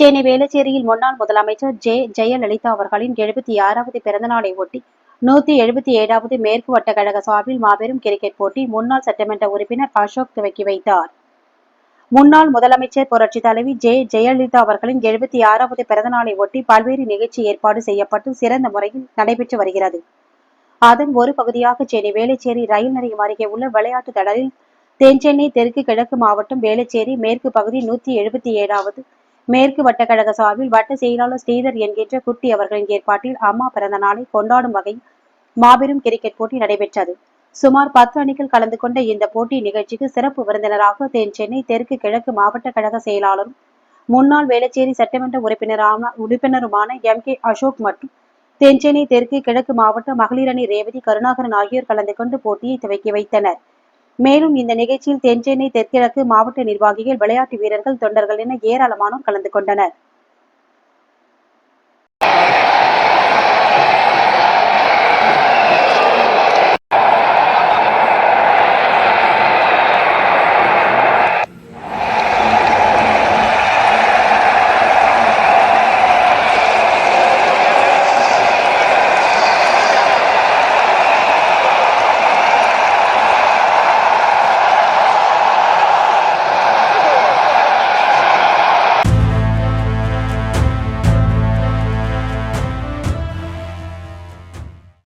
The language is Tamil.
சென்னை வேளச்சேரியில் முன்னாள் முதலமைச்சர் ஜே ஜெயலலிதா அவர்களின் எழுபத்தி ஆறாவது பிறந்தநாளை ஒட்டி நூத்தி எழுபத்தி ஏழாவது மேற்கு வட்ட கழக சார்பில் மாபெரும் கிரிக்கெட் போட்டி முன்னாள் சட்டமன்ற உறுப்பினர் அசோக் துவக்கி வைத்தார். முன்னாள் முதலமைச்சர் புரட்சித் தலைவி ஜே ஜெயலலிதா அவர்களின் எழுபத்தி ஆறாவது பிறந்தநாளை ஒட்டி பல்வேறு நிகழ்ச்சி ஏற்பாடு செய்யப்பட்டு சிறந்த முறையில் நடைபெற்று வருகிறது. அதன் ஒரு பகுதியாக சென்னை வேளச்சேரி ரயில் நிலையம் அருகே உள்ள விளையாட்டு தடலில் தென்சென்னை தெற்கு கிழக்கு மாவட்டம் வேளச்சேரி மேற்கு பகுதி நூத்தி எழுபத்தி ஏழாவது மேற்கு வட்டக்கழக சார்பில் வட்ட செயலாளர் ஸ்ரீதர் என்கின்ற குட்டி அவர்களின் ஏற்பாட்டில் அம்மா பிறந்த நாளை கொண்டாடும் வகை மாபெரும் கிரிக்கெட் போட்டி நடைபெற்றது. சுமார் பத்து அணிகள் கலந்து கொண்ட இந்த போட்டி நிகழ்ச்சிக்கு சிறப்பு விருந்தினராக தென் சென்னை தெற்கு கிழக்கு மாவட்ட கழக செயலாளரும் முன்னாள் வேளச்சேரி சட்டமன்ற உறுப்பினரான உறுப்பினருமான எம். கே. அசோக் மற்றும் தென்சென்னை தெற்கு கிழக்கு மாவட்ட மகளிர் அணி ரேவதி கருணாகரன் ஆகியோர் கலந்து கொண்டு போட்டியை துவக்கி வைத்தனர். மேலும் இந்த நிகழ்ச்சியில் தென்சென்னை தெற்கிழக்கு மாவட்ட நிர்வாகிகள் விளையாட்டு வீரர்கள் தொண்டர்கள் என ஏராளமானோர் கலந்து கொண்டனர்.